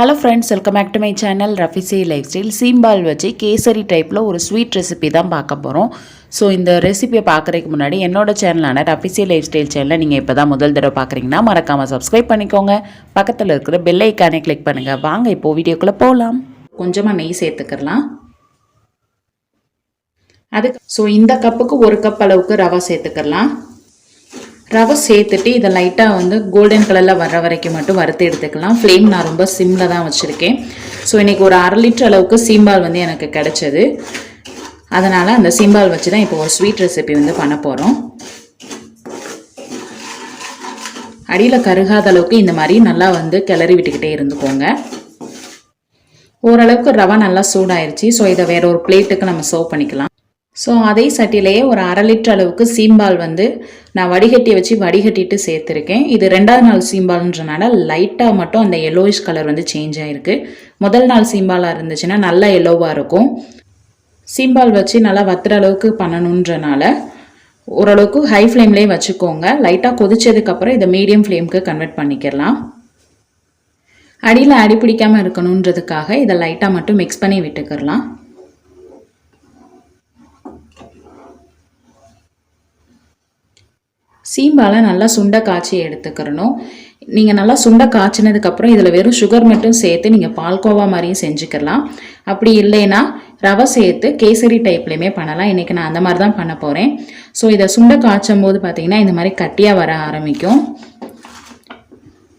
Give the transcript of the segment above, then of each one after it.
Hello friends welcome back to my channel Rafizi life style சீம்பால் வச்சு கேசரி டைப்பில் ஒரு ஸ்வீட் ரெசிபி தான் பார்க்க போகிறோம் ஸோ இந்த ரெசிபியை பார்க்குறதுக்கு முன்னாடி என்னோட சேனலான ரஃபிசி லைஃப் ஸ்டைல் சேனலை நீங்கள் இப்போ தான் முதல் தடவை பார்க்குறீங்கன்னா மறக்காமல் சப்ஸ்கிரைப் பண்ணிக்கோங்க. பக்கத்தில் இருக்கிற பெல் ஐக்கானே கிளிக் பண்ணுங்கள் வாங்க இப்போது வீடியோக்குள்ளே போகலாம் கொஞ்சமாக நெய் சேர்த்துக்கலாம் அதுக்கு ஸோ இந்த கப்புக்கு ஒரு கப் அளவுக்கு ரவை சேர்த்துக்கலாம் ரவை சேர்த்துட்டு இதை லைட்டாக வந்து கோல்டன் கலரில் வர்ற வரைக்கும் மட்டும் வறுத்து எடுத்துக்கலாம். ஃப்ளேம் நான் ரொம்ப சிம்மில் தான் வச்சுருக்கேன். ஸோ இன்றைக்கி ஒரு அரை லிட்டர் அளவுக்கு சீம்பால் வந்து எனக்கு கிடச்சது. அதனால் அந்த சீம்பால் வச்சு தான் இப்போ ஒரு ஸ்வீட் ரெசிபி வந்து பண்ண போகிறோம் அடியில் கருகாத அளவுக்கு இந்த மாதிரி நல்லா வந்து கிளறி விட்டுக்கிட்டே இருந்துக்கோங்க. ஓரளவுக்கு ரவை நல்லா சூடாயிருச்சு. ஸோ இதை வேற ஒரு பிளேட்டுக்கு நம்ம சர்வ் பண்ணிக்கலாம். ஸோ அதே சட்டிலேயே ஒரு அரை லிட்டர் அளவுக்கு சீம்பால் வந்து நான் வடிகட்டி வச்சு வடிகட்டிட்டு சேர்த்துருக்கேன். இது ரெண்டாவது நாள் சீம்பால்ன்றனால லைட்டாக மட்டும் அந்த எல்லோயிஷ் கலர் வந்து சேஞ்ச் ஆகிருக்கு முதல் நாள் சீம்பாலாக இருந்துச்சுன்னா நல்லா எல்லோவாக இருக்கும். சீம்பால் வச்சு நல்லா வத்துற அளவுக்கு பண்ணணுன்றனால ஓரளவுக்கு ஹை ஃப்ளேம்லேயே வச்சுக்கோங்க. லைட்டாக கொதிச்சதுக்கப்புறம் இதை மீடியம் ஃப்ளேமுக்கு கன்வெர்ட் பண்ணிக்கலாம். அடியில் அடி பிடிக்காமல் இருக்கணுன்றதுக்காக இதை லைட்டாக மட்டும் மிக்ஸ் பண்ணி விட்டுக்கிறலாம் சீம்பால் நல்லா சுண்டை காய்ச்சி எடுத்துக்கிறணும். நீங்கள் நல்லா சுண்டை காய்ச்சினதுக்கப்புறம் இதில் வெறும் சுகர் மட்டும் சேர்த்து நீங்கள் பால்கோவா மாதிரியும் செஞ்சுக்கலாம். அப்படி இல்லைன்னா ரவை சேர்த்து கேசரி டைப்லேயுமே பண்ணலாம். இன்றைக்கி நான் அந்த மாதிரி தான் பண்ண போகிறேன் ஸோ இதை சுண்டை காய்ச்சும் போது பார்த்திங்கன்னா இந்த மாதிரி கட்டியாக வர ஆரம்பிக்கும்.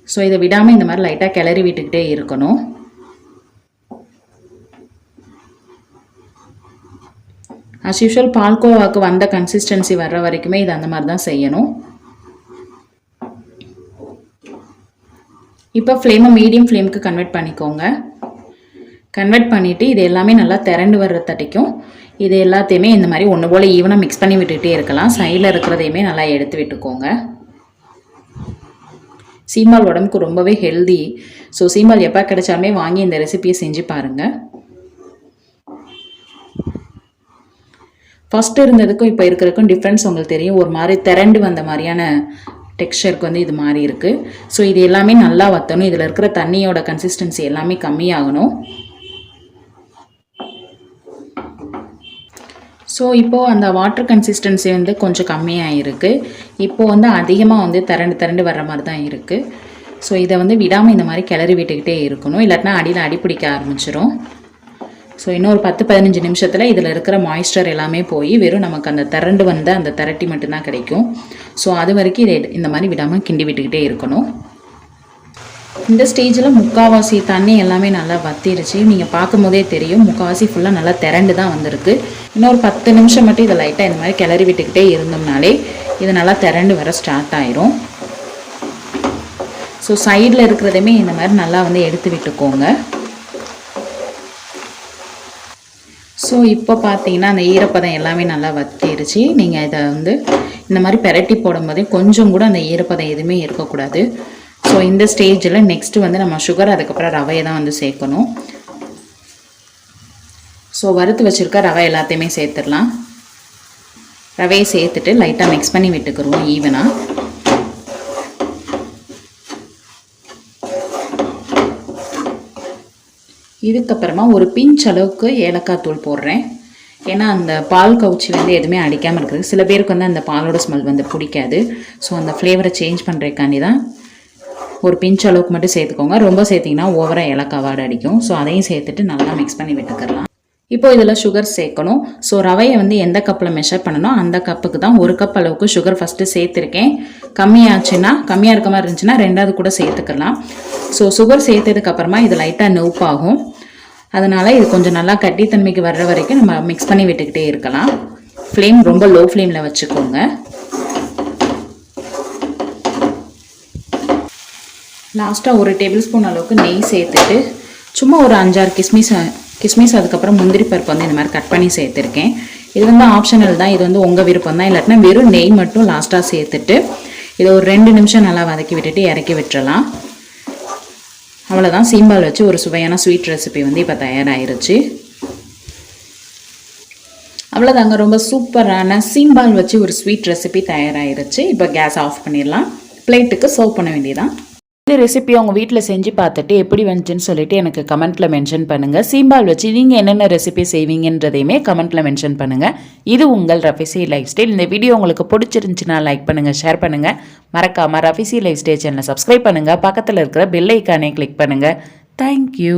ஸோ இதை விடாமல் இந்த மாதிரி லைட்டாக கிளறி விட்டுக்கிட்டே இருக்கணும். அஸ் யூஷுவல் பால்கோவாக்கு வந்த கன்சிஸ்டன்சி வர்ற வரைக்குமே இது அந்த மாதிரி தான் செய்யணும். இப்போ ஃப்ளேமை மீடியம் ஃப்ளேமுக்கு கன்வெர்ட் பண்ணிக்கோங்க. கன்வெர்ட் பண்ணிவிட்டு இது எல்லாமே நல்லா திரண்டு வர்ற தட்டிக்கும் இது எல்லாத்தையுமே இந்த மாதிரி ஒன்று போல் ஈவனாக மிக்ஸ் பண்ணி விட்டுகிட்டே இருக்கலாம். சைடில் இருக்கிறதையுமே நல்லா எடுத்து விட்டுக்கோங்க. சீமால் உடம்புக்கு ரொம்பவே ஹெல்தி ஸோ சீமால் எப்போ கிடைச்சாலுமே வாங்கி இந்த ரெசிபியை செஞ்சு பாருங்கள் ஃபஸ்ட்டு இருந்ததுக்கும் இப்போ இருக்கிறதுக்கும் டிஃப்ரென்ஸ் உங்களுக்கு தெரியும். ஒரு மாதிரி திரண்டு வந்த மாதிரியான டெக்ஸ்சருக்கு வந்து இது மாதிரி இருக்குது ஸோ இது எல்லாமே நல்லா வற்றணும் இதில் இருக்கிற தண்ணியோட கன்சிஸ்டன்சி எல்லாமே கம்மியாகணும். ஸோ இப்போது அந்த வாட்டர் கன்சிஸ்டன்சி வந்து கொஞ்சம் கம்மியாக இருக்குது இப்போது வந்து அதிகமாக வந்து திரண்டு திரண்டு வர்ற மாதிரி தான் இருக்குது ஸோ இதை வந்து விடாமல் இந்த மாதிரி கிளறி விட்டுக்கிட்டே இருக்கணும். இல்லாட்டினா அடியில் அடிப்பிடிக்க ஆரம்பிச்சிடும் ஸோ இன்னொரு பத்து பதினஞ்சு நிமிஷத்தில் இதில் இருக்கிற மாய்ஸ்டர் எல்லாமே போய் வெறும் நமக்கு அந்த திரண்டு வந்த அந்த திரட்டி மட்டும்தான் கிடைக்கும். ஸோ அது வரைக்கும் இதை இந்த மாதிரி விடாமல் கிண்டி விட்டுக்கிட்டே இருக்கணும். இந்த ஸ்டேஜில் முக்கால்வாசி தண்ணி எல்லாமே நல்லா வத்திருச்சு. நீங்கள் பார்க்கும் போதே தெரியும் முக்கால்வாசி ஃபுல்லாக நல்லா திரண்டு தான் வந்திருக்கு. இன்னொரு பத்து நிமிஷம் மட்டும் இதை லைட்டாக இந்த மாதிரி கிளறி விட்டுக்கிட்டே இருந்தோம்னாலே இது நல்லா திரண்டு வர ஸ்டார்ட் ஆயிரும். ஸோ சைடில் இருக்கிறதையுமே இந்த மாதிரி நல்லா வந்து எடுத்து விட்டுக்கோங்க. ஸோ இப்போ பார்த்தீங்கன்னா அந்த ஈரப்பதம் எல்லாமே நல்லா வத்திருச்சு. நீங்கள் இதை வந்து இந்த மாதிரி பெரட்டி போடும்போதே கொஞ்சம் கூட அந்த ஈரப்பதம் எதுவுமே இருக்கக்கூடாது. ஸோ இந்த ஸ்டேஜில் நெக்ஸ்ட்டு வந்து நம்ம சுகர் அதுக்கப்புறம் ரவையை தான் வந்து சேர்க்கணும். ஸோ வறுத்து வச்சுருக்க ரவை எல்லாத்தையுமே சேர்த்துடலாம். ரவையை சேர்த்துட்டு லைட்டாக மிக்ஸ் பண்ணி விட்டுக்கிறோம் ஈவனாக இதுக்கப்புறமா ஒரு பிஞ்ச் அளவுக்கு ஏலக்காய் தூள் போடுறேன். ஏன்னா அந்த பால் கவுச்சி வந்து எதுவுமே அடிக்காமல் இருக்குது சில பேருக்கு வந்து அந்த பாலோட ஸ்மெல் வந்து பிடிக்காது. ஸோ அந்த ஃப்ளேவரை சேஞ்ச் பண்ணுறதுக்காண்டி தான் ஒரு பிஞ்ச் அளவுக்கு மட்டும் சேர்த்துக்கோங்க. ரொம்ப சேர்த்திங்கன்னா ஓவராக ஏலக்காய் வாடை அடிக்கும். ஸோ அதையும் சேர்த்துட்டு நல்லா மிக்ஸ் பண்ணி விட்டுக்கலாம். இப்போ இதில் சுகர் சேர்க்கணும். ஸோ ரவையை வந்து எந்த கப்பில் மெஷர் பண்ணணும்? அந்த கப்புக்கு தான் ஒரு கப் அளவுக்கு சுகர் ஃபஸ்ட்டு சேர்த்துருக்கேன். கம்மியாச்சுன்னா கம்மியாக இருக்க மாதிரி இருந்துச்சுன்னா ரெண்டாவது கூட சேர்த்துக்கலாம். ஸோ சுகர் சேர்த்ததுக்கப்புறமா இது லைட்டாக நெவுப்பாகும் அதனால் இது கொஞ்சம் நல்லா கட்டித்தன்மைக்கு வர்ற வரைக்கும் நம்ம மிக்ஸ் பண்ணி விட்டுக்கிட்டே இருக்கலாம். ஃப்ளேம் ரொம்ப லோ ஃப்ளேமில் வச்சுக்கோங்க லாஸ்ட்டாக ஒரு டேபிள் ஸ்பூன் அளவுக்கு நெய் சேர்த்துட்டு சும்மா ஒரு அஞ்சாறு கிஸ்மிஸ் கிஸ்மிஸ் அதுக்கப்புறம் முந்திரி பருப்பு வந்து இந்த மாதிரி கட் பண்ணி சேர்த்துருக்கேன். இது வந்து ஆப்ஷனல் தான். இது வந்து உங்கள் விருப்பம் தான். இல்லாட்டினா வெறும் நெய் மட்டும் லாஸ்ட்டாக சேர்த்துட்டு இதை ஒரு ரெண்டு நிமிஷம் நல்லா வதக்கி விட்டுட்டு இறக்கி விட்டுறலாம். அவ்வளோதான் சீம்பால் வச்சு ஒரு சுவையான ஸ்வீட் ரெசிபி வந்து இப்போ தயாராகிருச்சு அவ்வளோதாங்க ரொம்ப சூப்பரான சீம்பால் வச்சு ஒரு ஸ்வீட் ரெசிபி தயாராகிருச்சு இப்போ கேஸ் ஆஃப் பண்ணிடலாம். பிளேட்டுக்கு சர்வ் பண்ண வேண்டியதான் இந்த ரெசிபி உங்கள் வீட்டில் செஞ்சு பார்த்துட்டு எப்படி வந்துச்சுன்னு சொல்லிட்டு எனக்கு கமெண்ட்டில் மென்ஷன் பண்ணுங்கள் சீம்பால் வச்சு நீங்கள் என்னென்ன ரெசிபி செய்வீங்கன்றதையுமே கமெண்ட்டில் மென்ஷன் பண்ணுங்கள் இது உங்கள் ரஃபிசி லைஃப் ஸ்டைல். இந்த வீடியோ உங்களுக்கு பிடிச்சிருந்துச்சுன்னா லைக் பண்ணுங்கள் ஷேர் பண்ணுங்கள் மறக்காமல் ரஃபிசி லைஃப் ஸ்டைல் சேனலை சப்ஸ்கிரைப் பண்ணுங்கள் பக்கத்தில் இருக்கிற பெல் ஐக்கானே கிளிக் பண்ணுங்கள் தேங்க்யூ